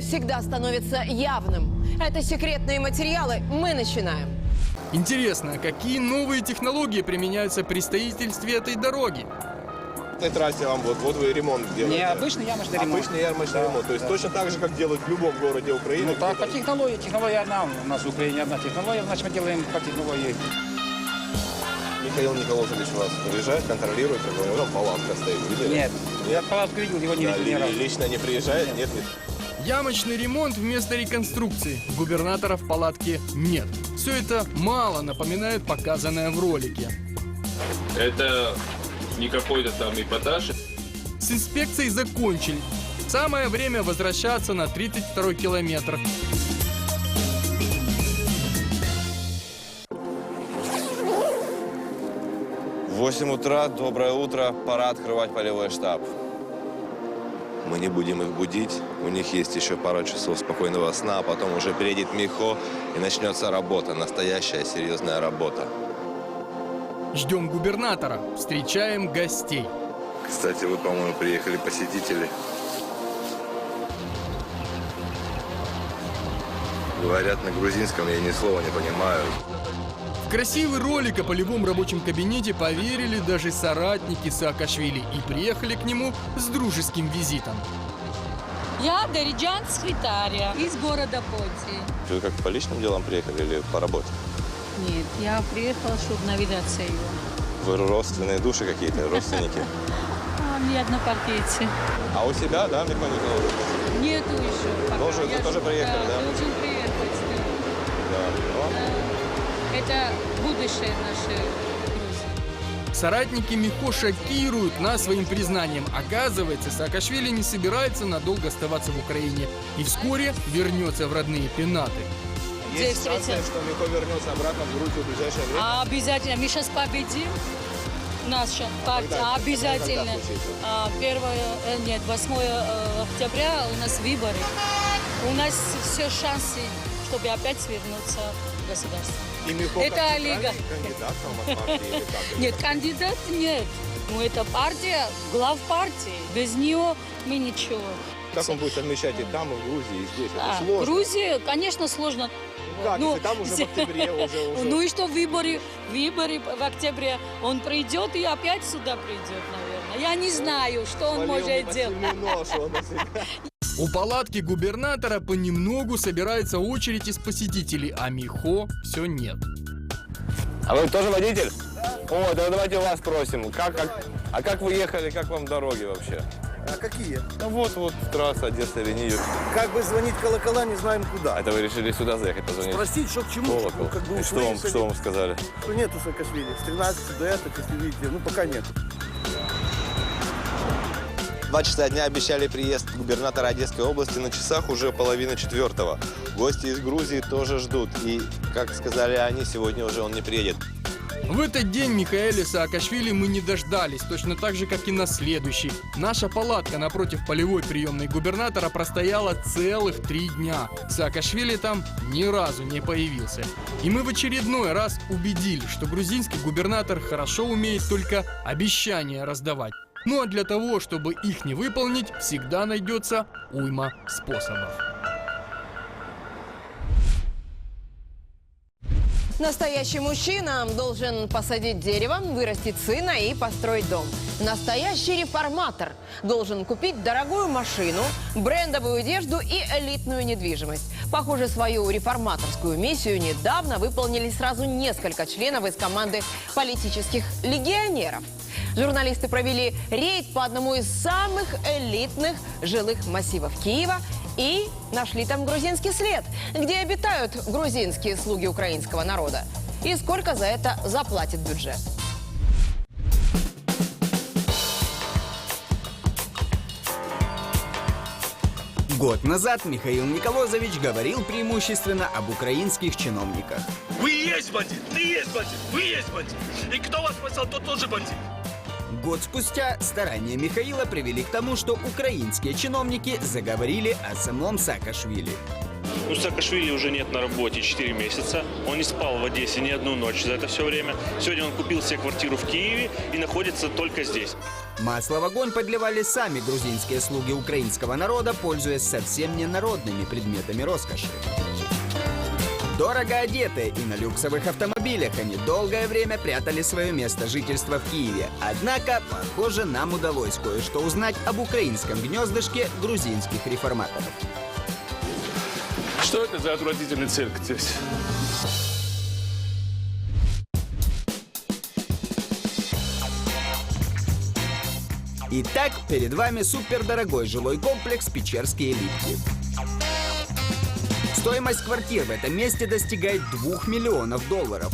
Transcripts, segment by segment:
которое всегда становится явным. Это секретные материалы. Мы начинаем. Интересно, какие новые технологии применяются при строительстве этой дороги? На этой трассе вам вот, вот вы ремонт делаете. Необычный ямочный ремонт. Обычный ямочный Да, ремонт. То есть да. точно так же, как делают в любом городе Украины. Ну так, по технологии. Технология одна. У нас в Украине одна технология, значит мы делаем по технологии. Михаил Николаевич вас приезжает, контролирует, как говорил, палатка стоит. Видели? Нет. Я Нет? палатку видел, его не Да, видел ни разу. лично не приезжает? Нет, нет. Ямочный ремонт вместо реконструкции. Губернатора в палатке нет. Все это мало напоминает показанное в ролике. Это не какой-то там эпатаж, С инспекцией закончили. Самое время возвращаться на 32 километр. В 8 утра, доброе утро, пора открывать полевой штаб. Мы не будем их будить, у них есть еще пара часов спокойного сна, а потом уже приедет Михо и начнется работа, настоящая серьезная работа. Ждем губернатора, встречаем гостей. Кстати, вы, по-моему, приехали посетители. Говорят на грузинском, я ни слова не понимаю. Красивый ролик о полевом рабочем кабинете поверили даже соратники Саакашвили и приехали к нему с дружеским визитом. Я Дариджан Схвитария из города Поти. Вы как по личным делам приехали или по работе? Нет, я приехала, чтобы навидаться его. Вы родственные души какие-то, родственники? А, не однопартийцы. А у себя, да, Михаил Николаевич? Нету еще. Тоже- тоже приехали, да. Это будущее наше Грузии. Соратники Михо шокируют нас своим признанием. Оказывается, Саакашвили не собирается надолго оставаться в Украине и вскоре вернется в родные пенаты. Есть шансы, что Михо вернется обратно в Грузию в ближайшее время? А обязательно. Мы сейчас победим. Наша партия. Когда- обязательно. А, Первое, э, нет, 8 э, октября у нас выборы. У нас все шансы, чтобы опять вернуться И Михо Это от партии как? Нет, кандидат нет. Ну, это партия, глав партии. Без нее мы ничего. Как он будет совмещать и там, и в Грузии, и здесь? А, Это сложно. Грузия, конечно, конечно. Как, Ну, если там уже в октябре уже... уже... Ну и что, выборы, выборы в октябре. Он придет и опять сюда придет, наверное. Я не знаю, что он может делать. У палатки губернатора понемногу собирается очередь из посетителей, а Михо все нет. А вы тоже водитель? О, да давайте вас спросим. Как, как, а как вы ехали, как вам дороги вообще? А какие? Ну вот, вот трасса Одесса, Ленивец. Как бы звонить колокола, не знаем куда. Это вы решили сюда заехать позвонить? Спросить, что к чему, Колокол. ну, как бы И что вам, что вам сказали? Что нету Саакашвили. С 13 до этого, если видите, ну пока нет. Два часа дня обещали приезд губернатора Одесской области, на часах уже половина четвертого. Гости из Грузии тоже ждут. И, как сказали они, сегодня уже он не приедет. В этот день Михаэля Саакашвили мы не дождались, точно так же, как и на следующий. Наша палатка напротив полевой приемной губернатора простояла целых три дня. Саакашвили там ни разу не появился. И мы в очередной раз убедили, что грузинский губернатор хорошо умеет только обещания раздавать. Ну а для того, чтобы их не выполнить, всегда найдется уйма способов. Настоящий мужчина должен посадить дерево, вырастить сына и построить дом. Настоящий реформатор должен купить дорогую машину, брендовую одежду и элитную недвижимость. Похоже, свою реформаторскую миссию недавно выполнили сразу несколько членов из команды политических легионеров. Журналисты провели рейд по одному из самых элитных жилых массивов Киева и нашли там грузинский след, где обитают грузинские слуги украинского народа. И сколько за это заплатит бюджет. Год назад Михаил Николозович говорил преимущественно об украинских чиновниках. Вы есть бандит, ты есть бандит, вы есть бандит. И кто вас спасал, тот тоже бандит. Год спустя старания Михаила привели к тому, что украинские чиновники заговорили о самом Саакашвили. Ну, Саакашвили уже нет на работе 4 месяца. Он не спал в Одессе ни одну ночь за это все время. Сегодня он купил себе квартиру в Киеве и находится только здесь. Масло в огонь подливали сами грузинские слуги украинского народа, пользуясь совсем не народными предметами роскоши. Дорого одетые и на люксовых автомобилях они долгое время прятали свое место жительства в Киеве. Однако, похоже, нам удалось кое-что узнать об украинском гнездышке грузинских реформаторов. Что это за отвратительный цирк здесь? Итак, перед вами супердорогой жилой комплекс «Печерские липки». Стоимость квартир в этом месте достигает 2 миллионов долларов.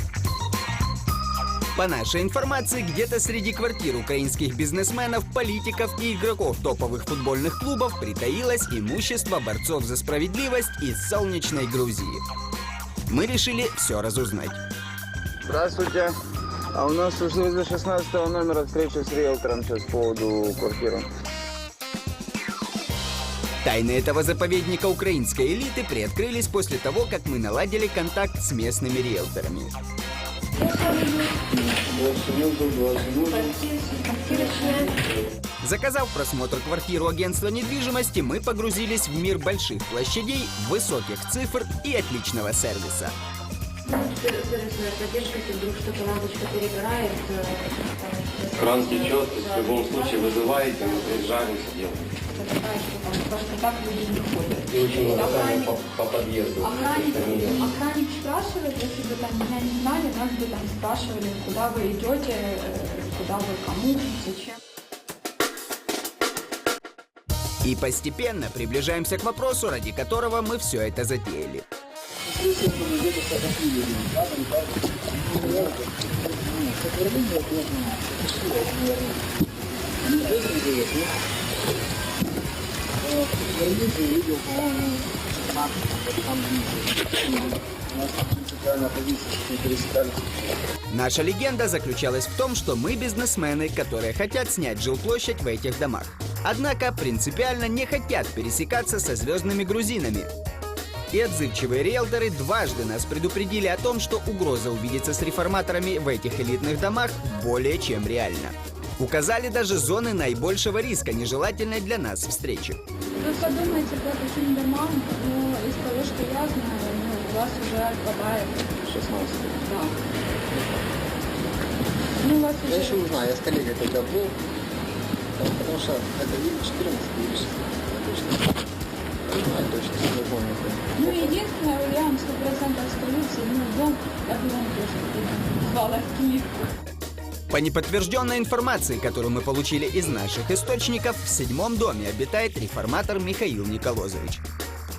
По нашей информации, где-то среди квартир украинских бизнесменов, политиков и игроков топовых футбольных клубов притаилось имущество борцов за справедливость из солнечной Грузии. Мы решили все разузнать. Здравствуйте. А у нас ушли из 16 номера встреча с риэлтором сейчас по поводу квартиры. Тайны этого заповедника украинской элиты приоткрылись после того, как мы наладили контакт с местными риэлторами. Заказав просмотр квартир у агентства недвижимости, мы погрузились в мир больших площадей, высоких цифр и отличного сервиса. Кран течет, то есть в любом случае вызываете, мы приезжаем, все делаем. И очень много камер по, по подъезду. Охранник, охранник спрашивает, если бы там меня не знали, нас бы там спрашивали, куда вы идете, э, куда вы, кому, зачем. И постепенно приближаемся к вопросу, ради которого мы все это затеяли. Наша легенда заключалась в том, что мы бизнесмены, которые хотят снять жилплощадь в этих домах. Однако принципиально не хотят пересекаться со звездными грузинами. И отзывчивые риэлторы дважды нас предупредили о том, что угроза увидеться с реформаторами в этих элитных домах более чем реальна. Указали даже зоны наибольшего риска, нежелательной для нас встречи. Подумайте по таким домам, но из того, что я знаю, ну, у вас уже отпадает 16, да. Ну, у вас Я уже... еще не знаю, я с коллегой тогда был, потому что это или 14, или 16, точно. Не знаю точно, не помню. Ну, единственное, я вам 100% скажу, седьмой дом, я вам тоже назвала в Киев. По неподтвержденной информации, которую мы получили из наших источников, в седьмом доме обитает реформатор Михаил Николозович.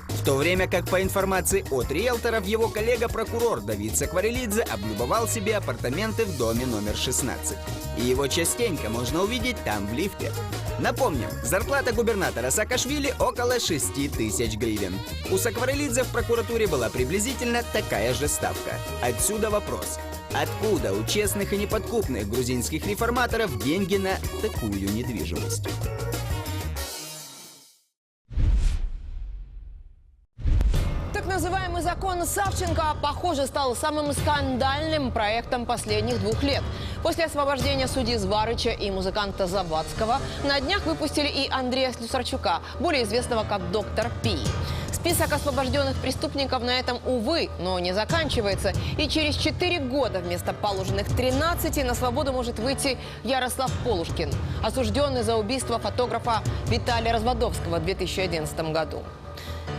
В то время как по информации от риэлторов, его коллега-прокурор Давид Сакварелидзе облюбовал себе апартаменты в доме номер 16. И его частенько можно увидеть там, в лифте. Напомним, зарплата губернатора Саакашвили около 6 тысяч гривен. У Сакварелидзе в прокуратуре была приблизительно такая же ставка. Отсюда вопрос. Откуда у честных и неподкупных грузинских реформаторов деньги на такую недвижимость? Называемый закон Савченко, похоже, стал самым скандальным проектом последних двух лет. После освобождения судьи Зварыча и музыканта Завадского на днях выпустили и Андрея Слюсарчука, более известного как доктор Пи. Список освобожденных преступников на этом, увы, но не заканчивается. И через 4 года вместо положенных 13 на свободу может выйти Ярослав Полушкин, осужденный за убийство фотографа Виталия Разводовского в 2011 году.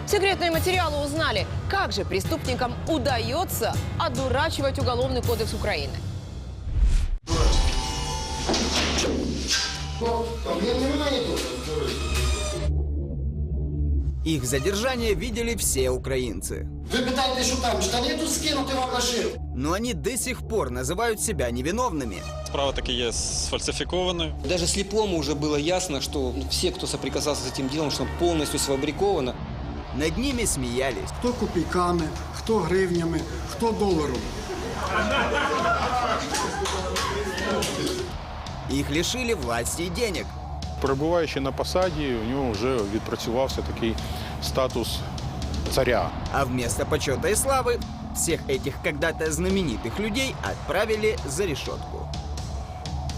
Секретные материалы узнали, как же преступникам удается одурачивать Уголовный кодекс Украины. Их задержание видели все украинцы. Ви питаєте, що там штани тут скинути вам машину? Но они до сих пор называют себя невиновными. Справа таки є сфальсифікованою. Даже слепому уже было ясно, что ну, все, кто соприкасался с этим делом, что он полностью сфабриковано. Над ними смеялись. Хто копійками, хто гривнями, хто доларом. Их лишили власти и денег. Перебуваючи на посаді, у нього вже відпрацювався такий статус царя. А вместо почета и славы всех этих когда-то знаменитых людей отправили за решетку.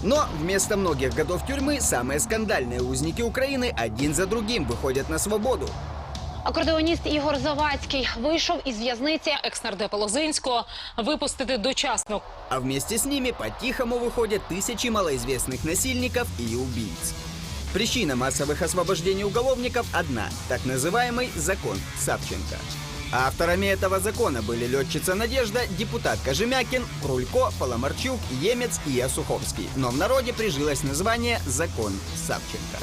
Но вместо многих годов тюрьмы самые скандальные узники Украины один за другим выходят на свободу. Акордеоніст Ігор Завадський вийшов із в'язниці екснардепа Лозинського випустити дочасно. А вместе с ними по-тихому выходят тысячи малоизвестных насильников и убийц. Причина массовых освобождений уголовников одна – так называемый закон Савченко. Авторами этого закона были летчица Надежда, депутат Кожемякин, Рулько, Поломарчук, Емец и Осуховский. Но в народе прижилось название «Закон Савченко».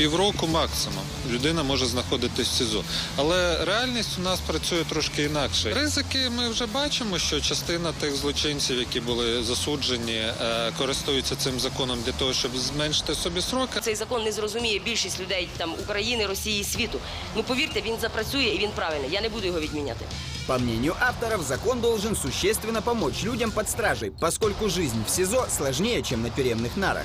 Півроку максимум людина може знаходитись в СІЗО. Але реальність у нас працює трошки інакше. Ризики ми вже бачимо, що частина тих злочинців, які були засуджені, е, користуються цим законом для того, щоб зменшити собі сроки. Цей закон не зрозуміє більшість людей там України, Росії, світу. Ну повірте, він запрацює і він правильний. Я не буду його відміняти. По мнению авторов, закон должен существенно помочь людям под стражей, поскольку жизнь в СИЗО сложнее, чем на тюремных нарах.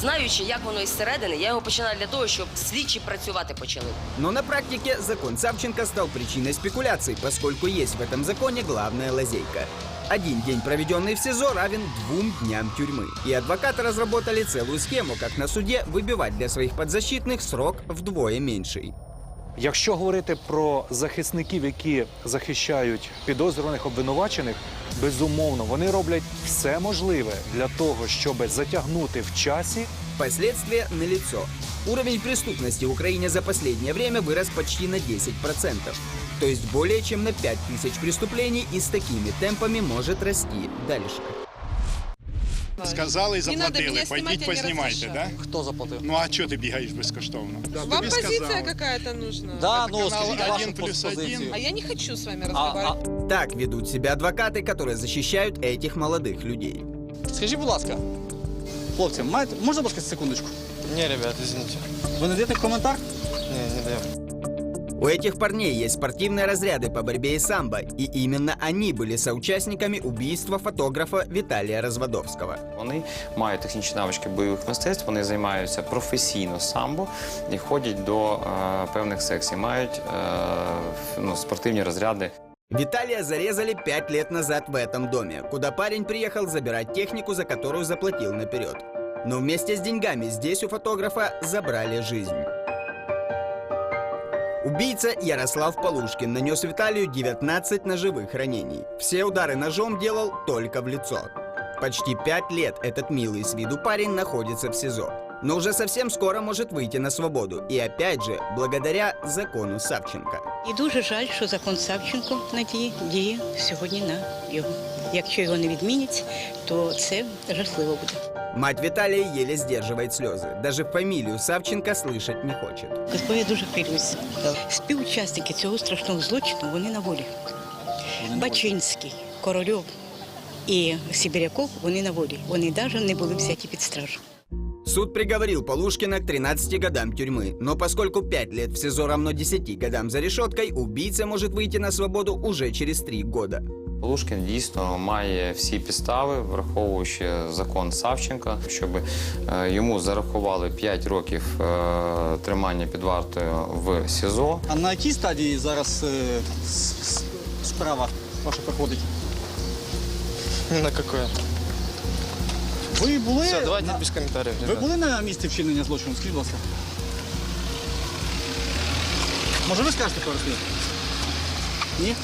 Знаючи, як воно із середини, я його починаю для того, щоб слідчі працювати почали. Но на практике закон Савченко стал причиной спекуляций, поскольку есть в этом законе главная лазейка. Один день, проведенный в СИЗО, равен двум дням тюрьмы. И адвокаты разработали целую схему, как на суде выбивать для своих подзащитных срок вдвое меньший. Якщо говорити про захисників, які захищають підозрюваних обвинувачених, безумовно, вони роблять все можливе для того, щоб затягнути в часі Последствия налицо. Уровень преступности в Украине за последнее время вырос почти на 10%. То есть более чем на 5000 преступлений и с такими темпами может расти дальше. Сказали і Не надо заплатили. меня снимать, Пойдіть я не познімайте, да? разрешаю. Хто заплатив? Ну а чого ти бігаєш безкоштовно? Вам позиция какая-то нужна? Да, Это ну, канал скажите один вашу плюс позицию. один. А я не хочу с вами разговаривать. Так ведут себя адвокаты, которые защищают этих молодых людей. Скажіть, будь ласка, хлопці, маєте, можна, будь ласка, секундочку? Не, ребят, извините. Ви не даєте коментар? Не, не даем. У этих парней есть спортивные разряды по борьбе и самбо, и именно они были соучастниками убийства фотографа Виталия Разводовского. Вони мають технічні навички бойових мистецтв, вони займаються професійно самбо і ходять до е, певних секцій, мають е, ну, спортивні розряди. Виталия зарезали пять лет назад в этом доме, куда парень приехал забирать технику, за которую заплатил наперед. Но вместе с деньгами здесь у фотографа забрали жизнь. Убийца Ярослав Полушкин нанес Виталию 19 ножевых ранений. Все удары ножом делал только в лицо. Почти пять лет этот милый с виду парень находится в СИЗО. Но уже совсем скоро может выйти на свободу. И опять же, благодаря закону Савченко. І дуже жаль, що закон Савченко надії діє сьогодні на його. Якщо його не відмінять, то це жахливо буде. Мать Виталия еле сдерживает слезы. Даже фамилию Савченко слышать не хочет. Бо я дуже хвилююся. Співучасники цього страшного злочину вони на волі. Бачинський, Корольов і Сибіряков вони на волі. Вони навіть не були взяті під стражу. Суд приговорил Полушкина к 13 годам тюрьмы, но поскольку 5 лет в СИЗО равно 10 годам за решеткой, убийца может выйти на свободу уже через 3 года. Полушкін дійсно має всі підстави, враховуючи закон Савченка, щоб е, йому зарахували 5 років е, тримання під вартою в СІЗО. А на якій стадії зараз е, справа ваша проходить? На какое. Ви були. Все, давайте на- без комментариев. Ви були на місці вчинення злочину? Скажіть, будь ласка. Може, ви скажете пару слів? Ні?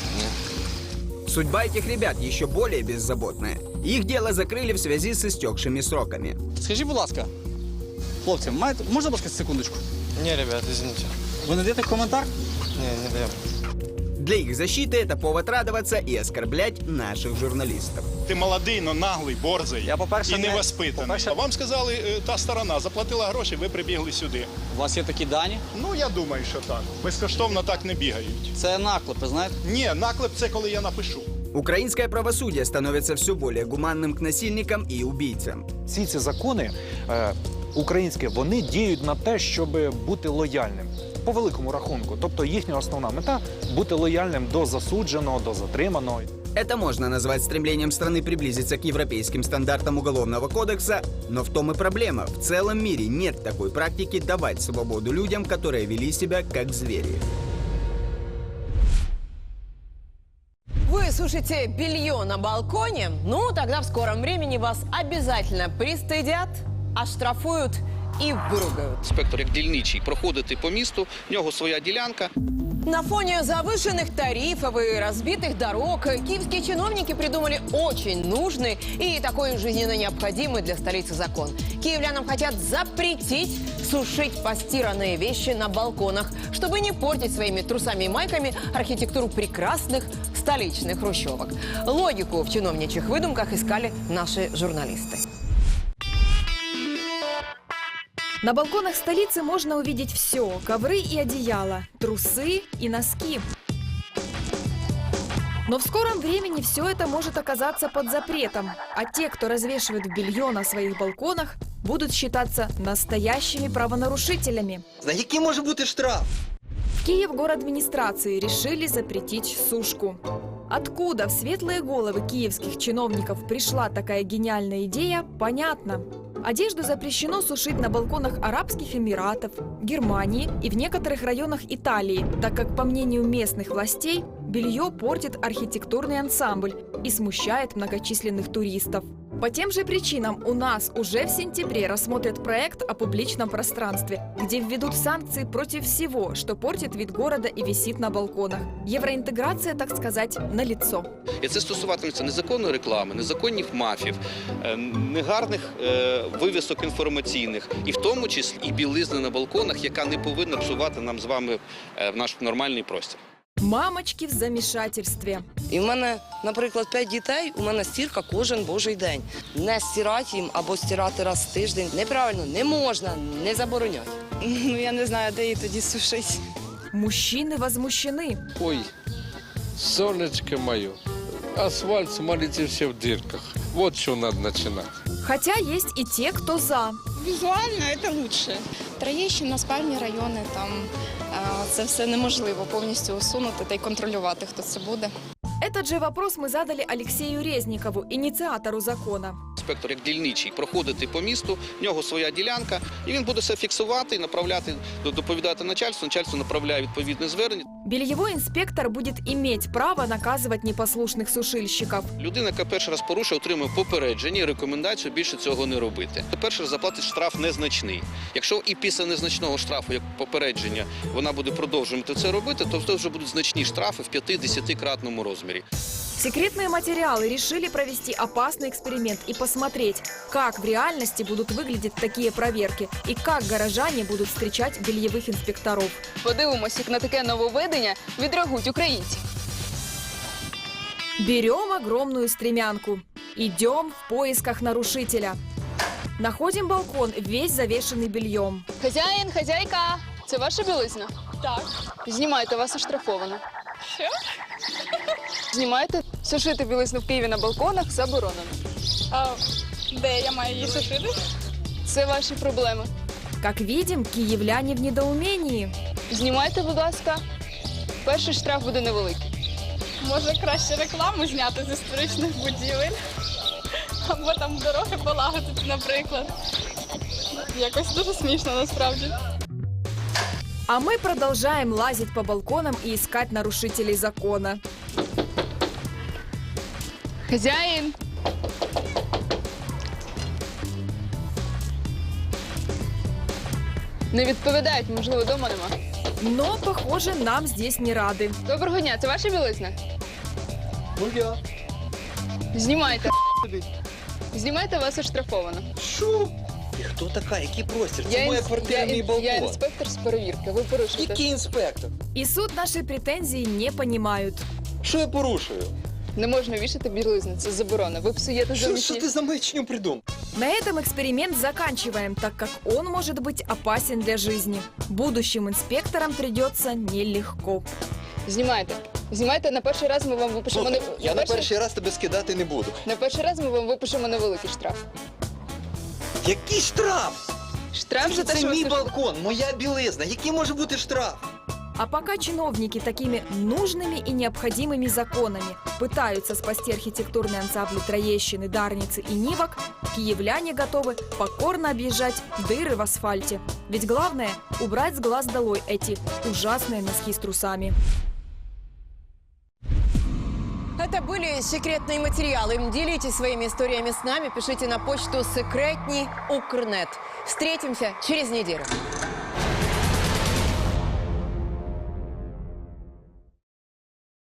Судьба этих ребят еще более беззаботная. Их дело закрыли в связи с истекшими сроками. Скажіть, будь ласка, хлопці, маєте, можна, будь ласка, секундочку? Не, ребят, извините. Ви не даєте коментар? Не, не даем. Для их защиты это повод радоваться и оскорблять наших журналистов. Ти молодий, но наглий, борзий Я, по-перше, і не- невоспитаний. по-перше- А вам сказали, е, та сторона заплатила гроші, ви прибігли сюди. У вас є такі дані? Ну, я думаю, що так. Безкоштовно так не бігають. Це наклепи, знаєте? Ні, наклеп це коли я напишу. Украинское правосудие становится все более гуманным к насильникам и убийцам. всі ці закони е, українські вони діють на те, щоб бути лояльним. По великому рахунку, тобто їхня основна мета бути лояльним до засудженого, до затриманого. Это можно назвать стремлением страны приблизиться к европейским стандартам Уголовного кодекса, но в том и проблема. В целом мире нет такой практики давать свободу людям, которые вели себя как звери. сушите белье на балконе, ну, тогда в скором времени вас обязательно пристыдят, оштрафуют и выругают. Інспектор як дільничий проходити по місту, в нього своя ділянка. На фоне завышенных тарифов и разбитых дорог киевские чиновники придумали очень нужный и такой жизненно необходимый для столицы закон. Киевлянам хотят запретить сушить постиранные вещи на балконах, чтобы не портить своими трусами и майками архитектуру прекрасных столичных хрущевок. Логику в чиновничьих выдумках искали наши журналисты. На балконах столицы можно увидеть все. Ковры и одеяла, трусы и носки. Но в скором времени все это может оказаться под запретом. А те, кто развешивает белье на своих балконах, будут считаться настоящими правонарушителями. За який може бути штраф? В Киев город администрации решили запретить сушку. Откуда в светлые головы киевских чиновников пришла такая гениальная идея, понятно. Одежду запрещено сушить на балконах Арабских Эмиратов, Германии и в некоторых районах Италии, так как, по мнению местных властей, белье портит архитектурный ансамбль и смущает многочисленных туристов. По тем же причинам у нас уже в сентябре рассмотрят проект о публичном пространстве, где введут санкции против всего, что портит вид города и висит на балконах. Евроинтеграция, так сказать, на лицо. І це стосуватиметься незаконної реклами, незаконних мафів, е, негарних е, вивісок інформаційних, і в тому числі і білизни на балконах, яка не повинна псувати нам з вами е, наш нормальний простір. Мамочки в замішательстві. І в мене, наприклад, п'ять дітей, у мене стірка кожен божий день. Не стирати їм або стирати раз в тиждень. Неправильно, не можна, не заборонять. Ну я не знаю, де її тоді сушить. Мужчины возмущены. Ой, солнышко мое, асфальт, смотрите, все в дырках. Вот что надо начинать. Хотя есть и те, кто за. Візуально це лучше. Троєщина, спальні райони, там е, це все неможливо повністю усунути та й контролювати, хто це буде. Этот же вопрос мы задали Алексею Резникову, инициатору закона. Інспектор як дільничий проходити по місту, в нього своя ділянка, і він буде все фіксувати, і направляти, доповідати начальству. Начальство направляє відповідне звернення. Бельевой инспектор будет иметь право наказывать непослушных сушильщиков. Людина, яка перший раз порушує, отримує попередження і рекомендацію більше цього не робити. Перший раз заплатить штраф незначний. Якщо і після незначного штрафу, як попередження, вона буде продовжувати це робити, то вже будуть значні штрафи в 5-10-кратному розмірі. Секретные материалы решили провести опасный эксперимент и посмотреть, как в реальности будут выглядеть такие проверки и как горожане будут встречать бельевых инспекторов. Подивимось, як на таке нововведення відреагують українці. Берем огромную стремянку. Идем в поисках нарушителя. Находим балкон, весь завешенный бельем. Хазяїн, хазяйка, це ваша білизна? Так. Знімайте, вас оштрафовано. Що? Знімайте, сушити білизну в Києві на балконах заборонено. А де я маю її сушити? Це ваші проблеми. Как видим, киевляне в недоумении. Знімайте, будь ласка. Перший штраф буде невеликий. Може краще рекламу зняти з історичних будівель? Або там дороги полагодити, наприклад. Якось дуже смішно насправді. А мы продолжаем лазить по балконам и искать нарушителей закона. Хазяїн. Не відповідають, можливо, вдома нема. Но, похоже, нам здесь не рады. Доброго дня, це ваша білизна? Ну я. Знімайте. Знімайте, вас оштрафовано. Що? І хто така? Який простір? Це Я моя інс- квартира, я мій ін- балкон. Я інспектор з перевірки. Ви порушуєте. Який інспектор? И суд наши претензии не понимают. Що я порушую? Не можна вішати білизну, це заборона. Ви псуєте Що, зовнішній... що ти за маячню придумав? На этом эксперимент заканчиваем, так как он может быть опасен для жизни. Будущим инспекторам придется нелегко. Знімайте. Знімайте, на перший раз ми вам випишемо... Слухай, не- я на перший- перший раз тебе скидати не буду. На перший раз ми вам випишемо невеликий штраф. Який штраф? Штраф за те, це що ви мій балкон, моя білизна. Який може бути штраф? А пока чиновники такими нужными и необходимыми законами пытаются спасти архитектурные ансамбли Троещины, Дарницы и Нивок, киевляне готовы покорно объезжать дыры в асфальте. Ведь главное – убрать с глаз долой эти ужасные носки с трусами. Это были секретные материалы. Делитесь своими историями с нами, пишите на почту секретни Укрнет. Встретимся через неделю.